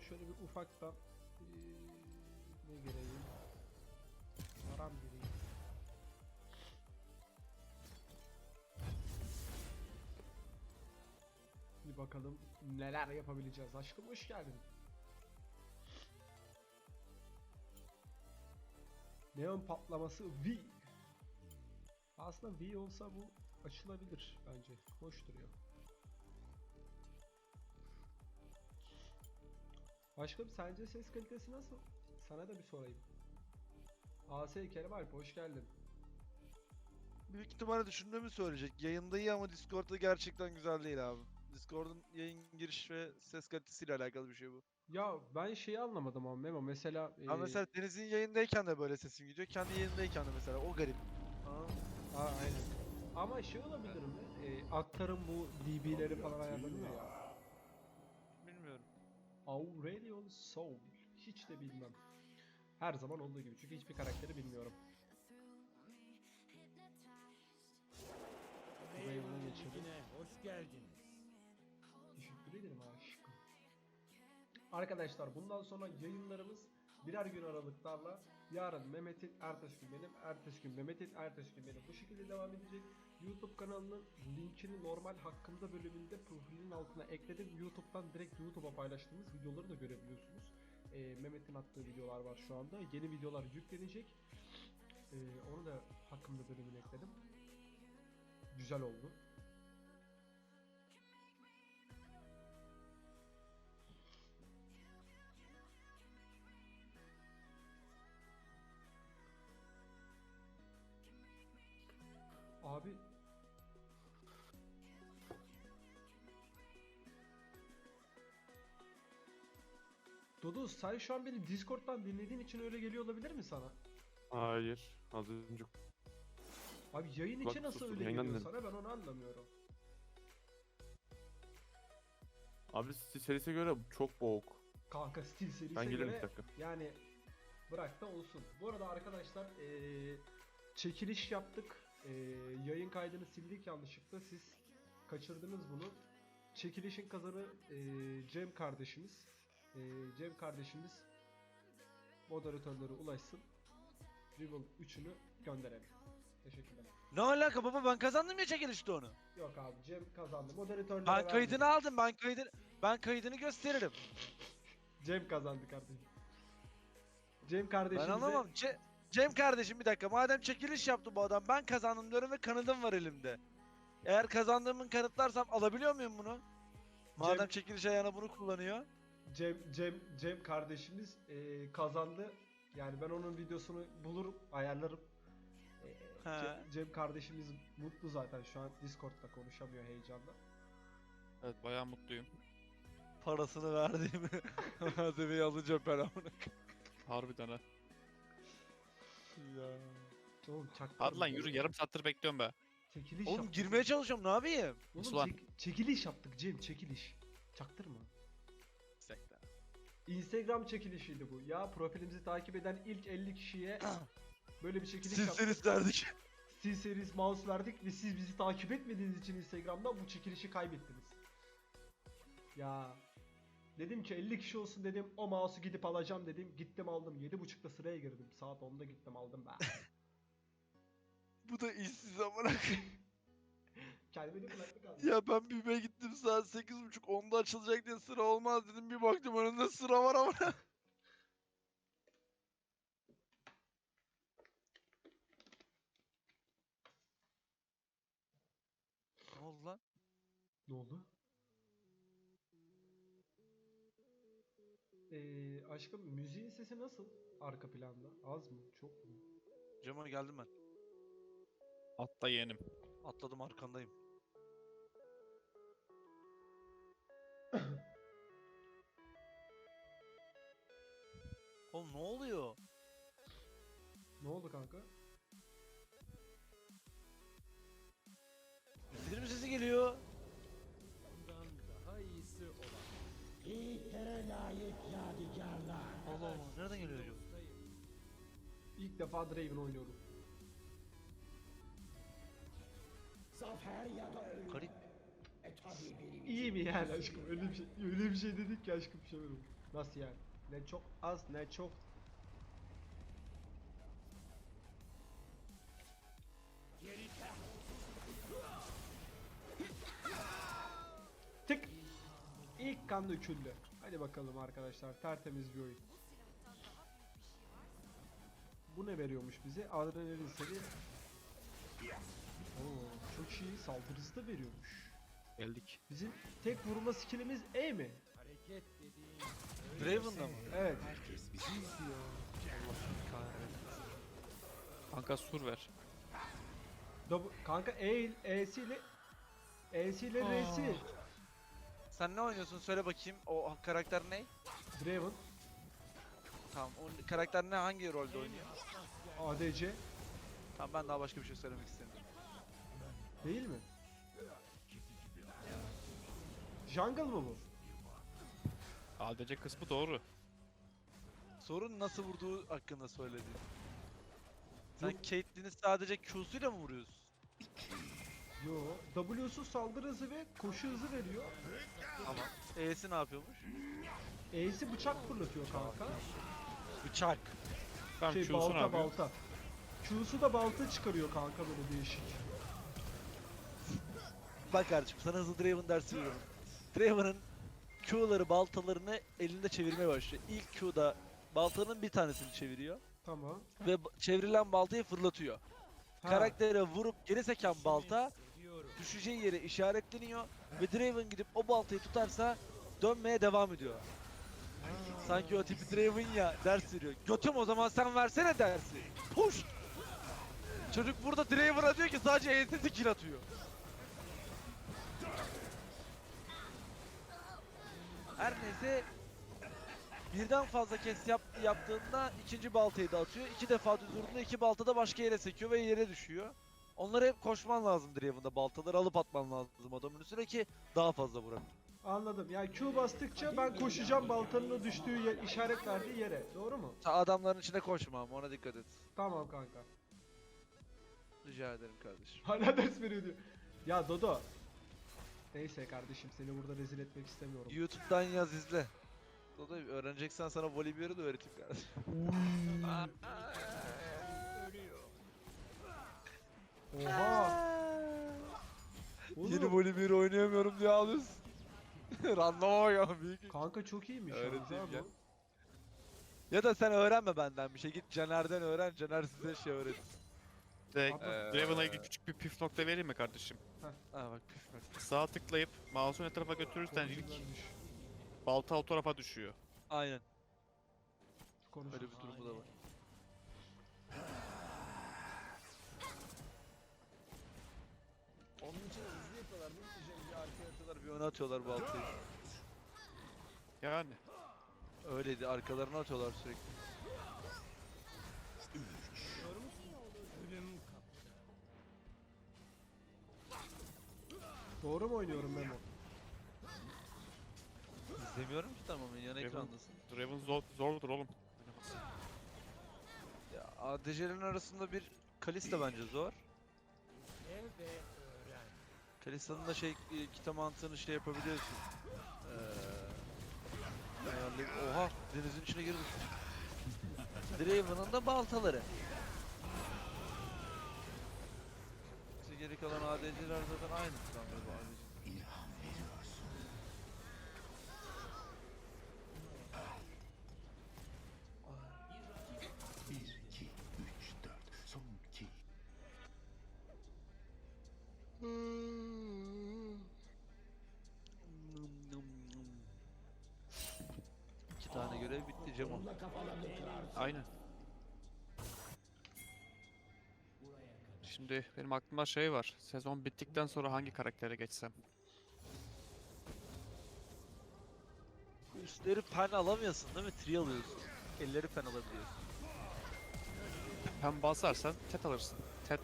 şöyle bir ufaktan eee, ne gireyim? Aram gireyim. Bir bakalım neler yapabileceğiz. Aşkım hoş geldin. Neon patlaması V. Aslında V olsa bu açılabilir bence. Hoş duruyor. Başkanım sence ses kalitesi nasıl? Sana da bir sorayım. AS Kerem Alp hoş geldin. Büyük ihtimalle düşündüğümü söyleyecek. Yayında iyi ama Discord'da gerçekten güzel değil abi. Discord'un yayın giriş ve ses kalitesiyle alakalı bir şey bu. Ya ben şeyi anlamadım ama Memo mesela Ben eee, mesela Deniz'in yayındayken de böyle sesim gidiyor. Kendi yayındayken de mesela o garip. Aa, Aa, aynen. Ama şey olabilir mi? Eee aktarım bu dB'leri falan ayarlanıyor ya. Aurelion Soul. Hiç de bilmem. Her zaman olduğu gibi çünkü hiçbir karakteri bilmiyorum. Geçelim. Yine hoş geldiniz. Teşekkür ederim aşkım. Arkadaşlar bundan sonra yayınlarımız birer gün aralıklarla yarın Mehmet'in, ertesi gün benim, ertesi gün Mehmet'in, ertesi gün benim bu şekilde devam edecek. YouTube kanalının linkini normal hakkında bölümünde profilin altına ekledim. YouTube'dan direkt YouTube'a paylaştığımız videoları da görebiliyorsunuz. Ee, Mehmet'in attığı videolar var şu anda. Yeni videolar yüklenecek. Ee, onu da hakkında bölümüne ekledim. Güzel oldu. Abi Dodo sen şu an beni Discord'dan dinlediğin için öyle geliyor olabilir mi sana? Hayır. Az önce Abi yayın Bak, içi nasıl öyle yayından geliyor dinledim. sana ben onu anlamıyorum. Abi serisine göre çok boğuk. Kanka Steel serisine Ben gelirim göre bir dakika. yani bırak da olsun. Bu arada arkadaşlar eee, çekiliş yaptık. Eee, yayın kaydını sildik yanlışlıkla. Siz kaçırdınız bunu. Çekilişin kazanı eee, Cem kardeşimiz. Eee, Cem kardeşimiz moderatörlere ulaşsın. Rival 3'ünü gönderelim. Teşekkürler. Ne alaka baba ben kazandım ya çekilişte onu. Yok abi Cem kazandı. Moderatörlere Ben vermedim. kaydını aldım ben kaydını ben kaydını gösteririm. Cem kazandı kardeşim. Cem Ben kardeşimize anlamam. Ce- Cem kardeşim bir dakika madem çekiliş yaptı bu adam ben kazandım diyorum ve kanıtım var elimde. Eğer kazandığımı kanıtlarsam alabiliyor muyum bunu? Madem Cem- çekiliş ayağına bunu kullanıyor. Cem Cem Cem kardeşimiz eee, kazandı. Yani ben onun videosunu bulurum, ayarlarım. He. Cem, Cem kardeşimiz mutlu zaten şu an Discord'da konuşamıyor heyecanla. Evet bayağı mutluyum. Parasını verdiğimi malzemeyi alacağım ben amına. Harbiden ha. Ya. Oğlum çaktırma. Hadi lan yürü yarım saattir bekliyorum be. Çekiliş Oğlum yaptık. girmeye çalışıyorum ne yapayım? Oğlum Ulan. çek- çekiliş yaptık Cem çekiliş. Çaktırma. Instagram çekilişiydi bu. Ya profilimizi takip eden ilk 50 kişiye böyle bir çekiliş Siz yaptık. isterdik. Steel Series mouse verdik ve siz bizi takip etmediğiniz için Instagram'da bu çekilişi kaybettiniz. Ya dedim ki 50 kişi olsun dedim o mouse'u gidip alacağım dedim. Gittim aldım 7.30'da sıraya girdim. Saat 10'da gittim aldım ben. Bu da işsiz amına. Kendimi de kulaklık aldım. ya ben BİM'e gittim saat 8.30 10'da açılacak diye sıra olmaz dedim bir baktım önünde sıra var ama. ne oldu lan? Ne oldu? Ee, aşkım müziğin sesi nasıl? Arka planda. Az mı? Çok mu? Cemal geldim ben. Atla yeğenim. Atladım arkandayım. Oğlum ne oluyor? Ne oldu kanka? Bildirim sesi geliyor. Bundan daha iyisi olan. Yiğitlere layık yadigarlar. Allah Allah nereden geliyor acaba? İlk defa Draven oynuyorum. Zafer ya da ölüm. Garip. E tabi birimiz. İyi mi yani aşkım? Öyle bir şey, öyle bir şey dedik ki aşkım şey olur. Nasıl yani? Ne çok az ne çok. Tık. İlk kan döküldü. Hadi bakalım arkadaşlar tertemiz bir oyun. Bu ne veriyormuş bize? Adrenalin seri. Oo, çok iyi saldırısı da veriyormuş. Geldik. Bizim tek vurma skillimiz E mi? Hareket dediğin Draven'da mı? Evet. Kanka sur ver. Double- kanka E E'si ile E'si ile R'si. Sen ne oynuyorsun söyle bakayım. O karakter ne? Draven, Tamam. O karakter ne hangi rolde oynuyor? ADC Tamam ben daha başka bir şey söylemek istemiyorum. değil mi? Jungle mı bu? ADC kısmı doğru. Sorun nasıl vurduğu hakkında söyledi. Sen. Caitlyn'i sadece Q'suyla mı vuruyorsun? Yo. W'su saldırı hızı ve koşu hızı veriyor. Ama E'si ne yapıyormuş? E'si bıçak fırlatıyor kanka. Bıçak. Tamam Şey Q'su ne balta yapıyor? balta. Q'su da balta çıkarıyor kanka böyle değişik. Bak kardeşim sana hızlı Draven dersi veriyorum. Draven'ın Q'ları baltalarını elinde çevirmeye başlıyor. İlk Q'da baltanın bir tanesini çeviriyor Tamam. ve çevrilen baltayı fırlatıyor. Ha, Karaktere vurup geri seken balta düşeceği yere işaretleniyor ve Draven gidip o baltayı tutarsa dönmeye devam ediyor. Sanki o tipi Draven ya ders veriyor. Götüm o zaman sen versene dersi. Push! Çocuk burada Draven'a diyor ki sadece ES skill atıyor. Her neyse birden fazla kez yap, yaptığında ikinci baltayı da atıyor. İki defa düz vurduğunda iki balta da başka yere sekiyor ve yere düşüyor. Onları hep koşman lazım Draven'da. Baltaları alıp atman lazım adamın üstüne ki daha fazla vurabilir. Anladım. Yani Q bastıkça ben koşacağım baltanın o düştüğü yer, işaret verdiği yere. Doğru mu? Sen adamların içine koşma ama ona dikkat et. Tamam kanka. Rica ederim kardeşim. Hala ders veriyor diyor. Ya Dodo. Neyse kardeşim seni burada rezil etmek istemiyorum. YouTube'dan yaz izle. O da öğreneceksen sana voleybolu da öğreteyim kardeşim. Oha. Yeni Oğlum, voleybol oynayamıyorum diye ağlıyorsun. Randoma ya büyük. kanka çok iyiymiş Öğreteyim ya. bu. Ya da sen öğrenme benden bir şey. Git Caner'den öğren. Caner size şey öğretir. Direkt Ama- Draven'a ilgili küçük bir püf nokta vereyim mi kardeşim? Ha bak püf bak. Sağ tıklayıp mouse'u ne tarafa götürürsen ilk balta o tarafa düşüyor. Aynen. Öyle bir durumu da var. Onun için hızlı yapıyorlar. Bir diyeceğim bir arkaya atıyorlar bir öne atıyorlar bu altıyı. Yani. Öyleydi arkalarına atıyorlar sürekli. Doğru mu oynuyorum Memo? İzlemiyorum ki tamam yan Draven- ekrandasın. Draven zor, zordur oğlum. Ya ADC'lerin arasında bir Kalista bence zor. Ev ve öğren. Kalista'nın da şey e, kita mantığını şey yapabiliyorsun. Eee ayarlayıp- Oha denizin içine girdi. Draven'ın da baltaları. İşte geri kalan ADC'ler zaten aynı sanırım kafalarını kırarsın. Aynen. Şimdi benim aklımda şey var. Sezon bittikten sonra hangi karaktere geçsem? Üstleri pen alamıyorsun değil mi? Tri alıyorsun. Elleri pen alabiliyorsun. Hem basarsan tet alırsın. Tet,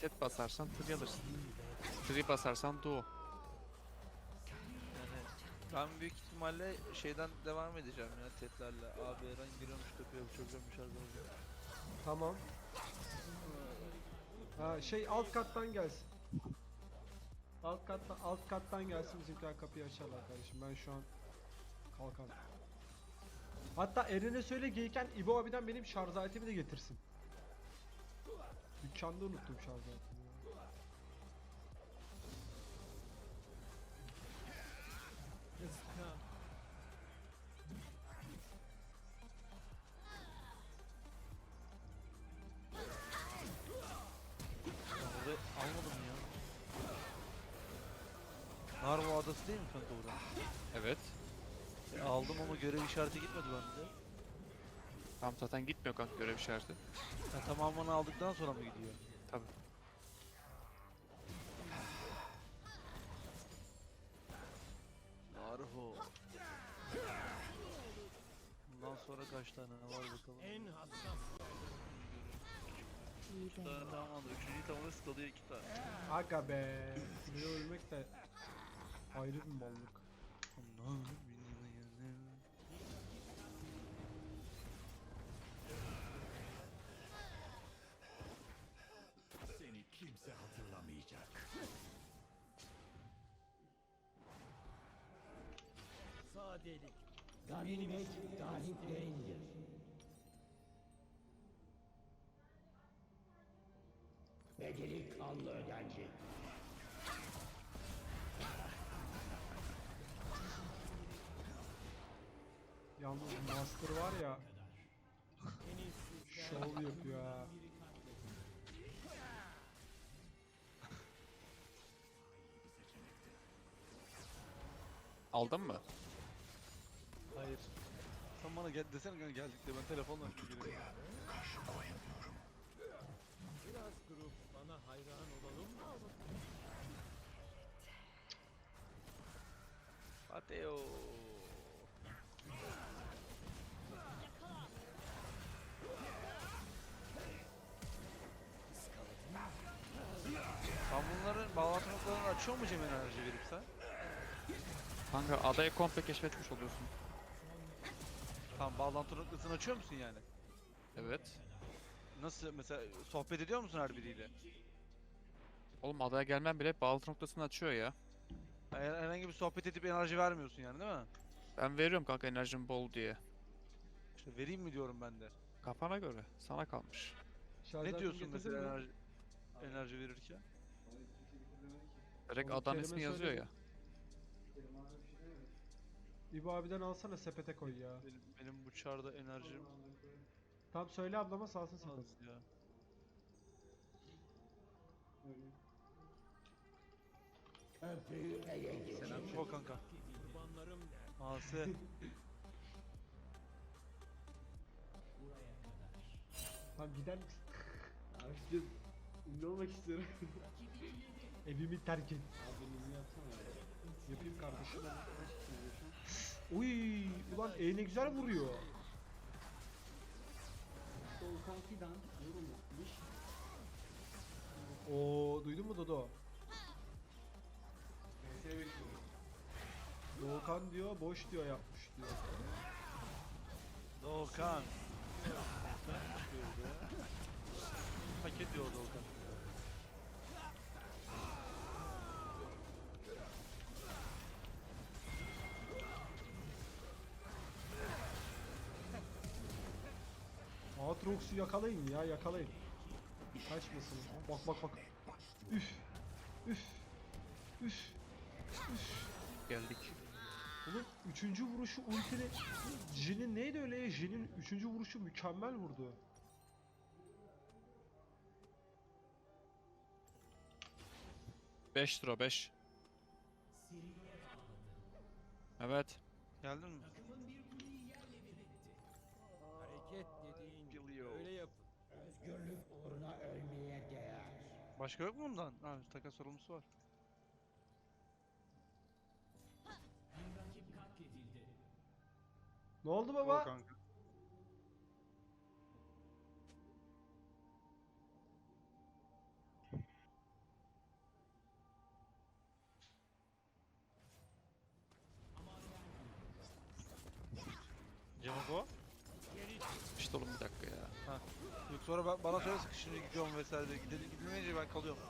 tet basarsan tri alırsın. Tri basarsan duo. Ben büyük ihtimalle şeyden devam edeceğim ya tetlerle. Abi Eren giriyormuş bu çok güzelmiş arkadaşlar. Tamam. Ha şey alt kattan gelsin. Alt kattan alt kattan gelsin bizimkiler kapıyı açarlar kardeşim. Ben şu an kalkan. Hatta Eren'e söyle geyken İbo abiden benim şarj aletimi de getirsin. Dükkanda unuttum şarj aletimi. Adası değil mi kanka burası? Evet. E, aldım ama görev işareti gitmedi bende. Tam zaten gitmiyor kanka görev işareti. Ha, tamamını aldıktan sonra mı gidiyor? Tabii. Narvo. Bundan sonra kaç tane var bakalım. En hassas Üç tane tamamladı. Üçüncüyü tamamladı kalıyor iki tane. Aga be. Şuraya ölmek de ayrı bir mallık. Seni kimse hatırlamayacak. sadelik. Ganimet gariplerindir. Bedeli kanlı ödenci. Yalnız Master var ya şov yapıyor ha. Aldın mı? Hayır. Sen bana gel desene kanka geldik de ben telefonla giriyorum. biraz grup bana hayran olalım mı? Mateo. Açıyor mu Cem enerji verip sen? Kanka adayı komple keşfetmiş oluyorsun. Tamam bağlantı noktasını açıyor musun yani? Evet. Nasıl mesela sohbet ediyor musun her biriyle? Oğlum adaya gelmem bile bağlantı noktasını açıyor ya. Yani herhangi bir sohbet edip enerji vermiyorsun yani değil mi? Ben veriyorum kanka enerjim bol diye. İşte vereyim mi diyorum ben de. Kafana göre. Sana kalmış. Şarj Ne diyorsun mesela enerji, enerji verirken? Direkt adanın Kerem'e ismi yazıyor ya. söyledim. İbo abiden alsana sepete koy ya. Benim, benim bu çarda enerjim Tam söyle ablama salsın sepete. az ya. Geç. O kanka. Kurbanlarım der. Ase. Tamam gider misin? Abi ünlü olmak istiyorum. Evimi terk et. Yapayım kardeşim. Uy, ulan E ne güzel vuruyor. Volkan Fidan yorum yapmış. Oo, duydun mu Dodo? Doğukan diyor, boş diyor yapmış diyor. Doğukan. Hak ediyor Doğukan. Aatrox'u yakalayın ya, yakalayın. Kaçmasın. Bak bak bak. Üf. Üf. Üf. Üf. Geldik. Bunun üçüncü vuruşu ultini Jin'in neydi öyle ya? Jin'in üçüncü vuruşu mükemmel vurdu. Beş lira 5. Evet. Geldin mi? Özgürlük uğruna ölmeye değer. Başka yok mu bundan? Ha, takas sorumlusu var. Ne oldu baba? kanka. Cevap o. İşte oğlum bir ya. Yok sonra ba- bana söyle sıkışınca gidiyorum vesaire diye. Gidelim gidilmeyince ben kalıyorum.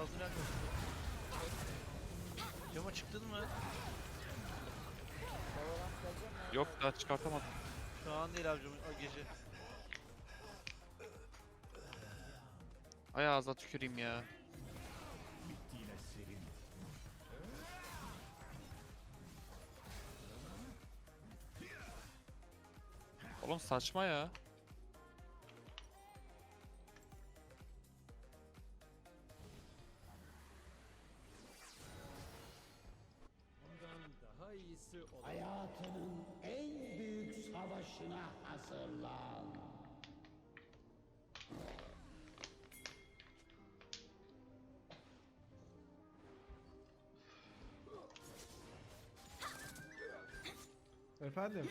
Ağzını yaklaştı. Cama çıktın mı? Yok daha çıkartamadım. Şu an değil abicim o gece. Ay ağzına tüküreyim ya. Oğlum saçma ya. İyisi olamaz. Hayatının en büyük savaşına hazırlan. Efendim?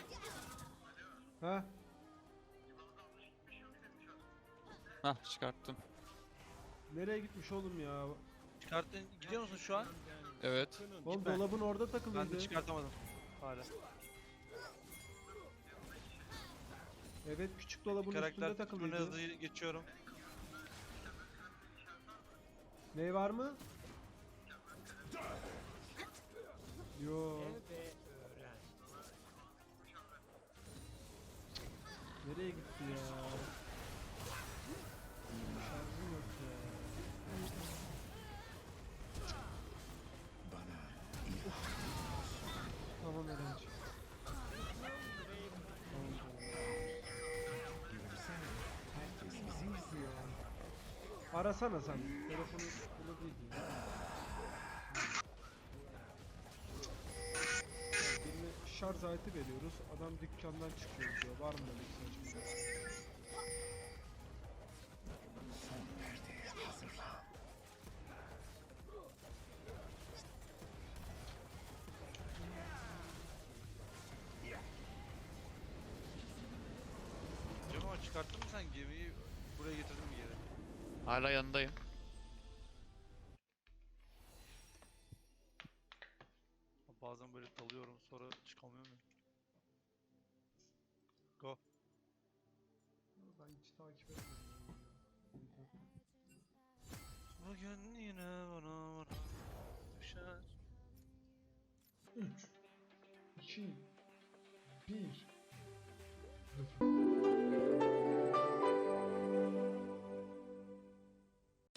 Ha? Hah çıkarttım. Nereye gitmiş oğlum ya? Çıkarttın gidiyor musun şu an? Evet. Oğlum Gitme. dolabın orada Ben takılıydı. de çıkartamadım. Hala. Evet küçük dolabın Karakter üstünde tümüne takılıydı. hızlı geçiyorum. Ne var mı? Yo. Nereye gitti ya? İzliyor. Arasana sen. Telefonu bunu değil. Birine şarj aleti veriyoruz. Adam dükkandan çıkıyor diyor. Var mı böyle bir saçmalık? Çıkarttın mı sen gemiyi? Buraya getirdin mi geri? Hala yanındayım. Bazen böyle dalıyorum sonra çıkamıyorum ya. Go. Ben hiç takip ya. Bugün yine bana bana düşer. 3 2 1